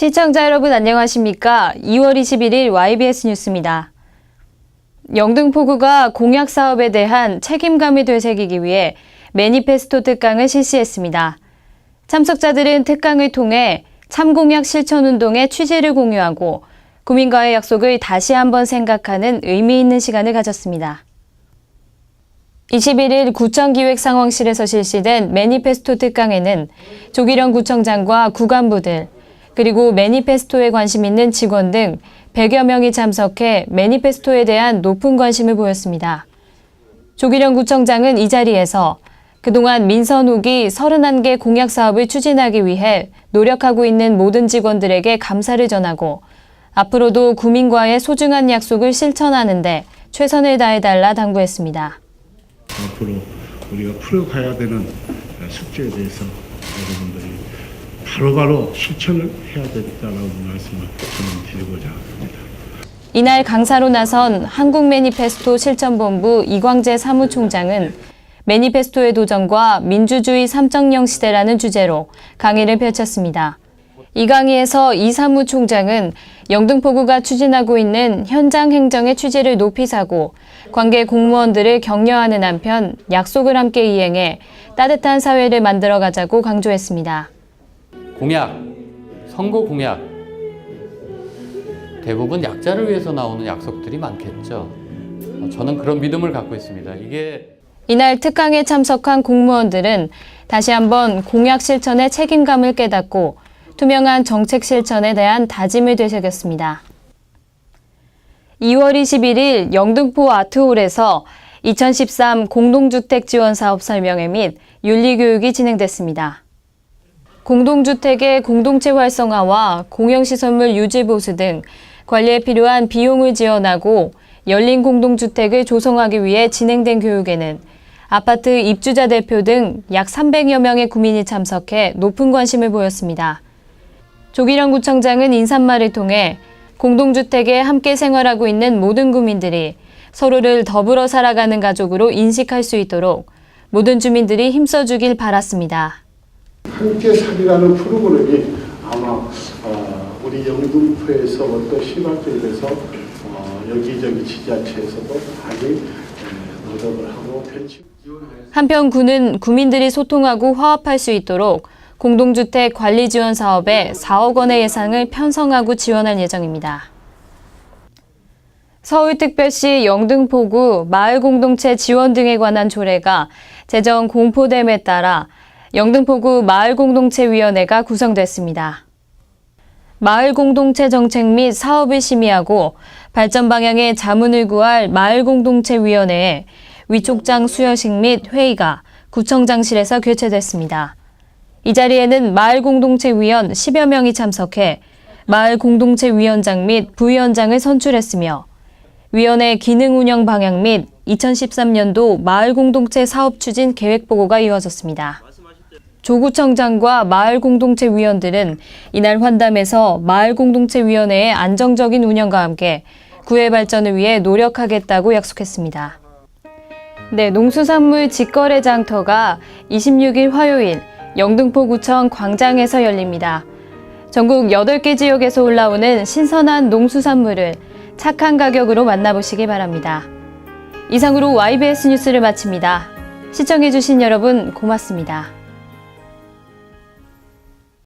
시청자 여러분 안녕하십니까? 2월 21일 YBS 뉴스입니다. 영등포구가 공약 사업에 대한 책임감을 되새기기 위해 매니페스토 특강을 실시했습니다. 참석자들은 특강을 통해 참공약 실천 운동의 취지를 공유하고 구민과의 약속을 다시 한번 생각하는 의미 있는 시간을 가졌습니다. 21일 구청 기획 상황실에서 실시된 매니페스토 특강에는 조기령 구청장과 구간부들, 그리고 매니페스토에 관심 있는 직원 등 100여 명이 참석해 매니페스토에 대한 높은 관심을 보였습니다. 조기령 구청장은 이 자리에서 그동안 민선 후기 31개 공약 사업을 추진하기 위해 노력하고 있는 모든 직원들에게 감사를 전하고 앞으로도 구민과의 소중한 약속을 실천하는데 최선을 다해달라 당부했습니다. 앞으로 우리가 풀어가야 되는 숙제에 대해서 여러분들이 바로바로 실천을 해야 된다는 말씀을 드리고자 합니다. 이날 강사로 나선 한국 매니페스토 실천본부 이광재 사무총장은 매니페스토의 도전과 민주주의 3.0 시대라는 주제로 강의를 펼쳤습니다. 이 강의에서 이 사무총장은 영등포구가 추진하고 있는 현장 행정의 취지를 높이 사고 관계 공무원들을 격려하는 한편 약속을 함께 이행해 따뜻한 사회를 만들어 가자고 강조했습니다. 공약, 선거 공약. 대부분 약자를 위해서 나오는 약속들이 많겠죠. 어, 저는 그런 믿음을 갖고 있습니다. 이게 이날 특강에 참석한 공무원들은 다시 한번 공약 실천의 책임감을 깨닫고 투명한 정책 실천에 대한 다짐을 되새겼습니다. 2월 21일 영등포 아트홀에서 2013 공동주택 지원 사업 설명회 및 윤리교육이 진행됐습니다. 공동주택의 공동체 활성화와 공영시설물 유지 보수 등 관리에 필요한 비용을 지원하고 열린 공동주택을 조성하기 위해 진행된 교육에는 아파트 입주자 대표 등 약 300여 명의 구민이 참석해 높은 관심을 보였습니다. 조기령 구청장은 인사말을 통해 공동주택에 함께 생활하고 있는 모든 구민들이 서로를 더불어 살아가는 가족으로 인식할 수 있도록 모든 주민들이 힘써주길 바랐습니다. 함께 살이라는 프로그램이 아마 어, 우리 영등포에서부터 시발적이 돼서 어, 여기저기 지자체에서도 많이 에, 노력을 하고 펼치고 한편 구는 구민들이 소통하고 화합할 수 있도록 공동주택 관리 지원 사업에 4억 원의 예산을 편성하고 지원할 예정입니다. 서울특별시 영등포구 마을공동체 지원 등에 관한 조례가 재정 공포됨에 따라 영등포구 마을공동체위원회가 구성됐습니다. 마을공동체 정책 및 사업을 심의하고 발전 방향의 자문을 구할 마을공동체위원회에 위촉장 수여식 및 회의가 구청장실에서 개최됐습니다. 이 자리에는 마을공동체위원 10여 명이 참석해 마을공동체위원장 및 부위원장을 선출했으며 위원회 기능 운영 방향 및 2013년도 마을공동체 사업 추진 계획 보고가 이루어졌습니다. 조구청장과 마을공동체 위원들은 이날 환담에서 마을공동체 위원회의 안정적인 운영과 함께 구의 발전을 위해 노력하겠다고 약속했습니다. 네, 농수산물 직거래 장터가 26일 화요일 영등포구청 광장에서 열립니다. 전국 8개 지역에서 올라오는 신선한 농수산물을 착한 가격으로 만나보시기 바랍니다. 이상으로 YBS 뉴스를 마칩니다. 시청해주신 여러분 고맙습니다.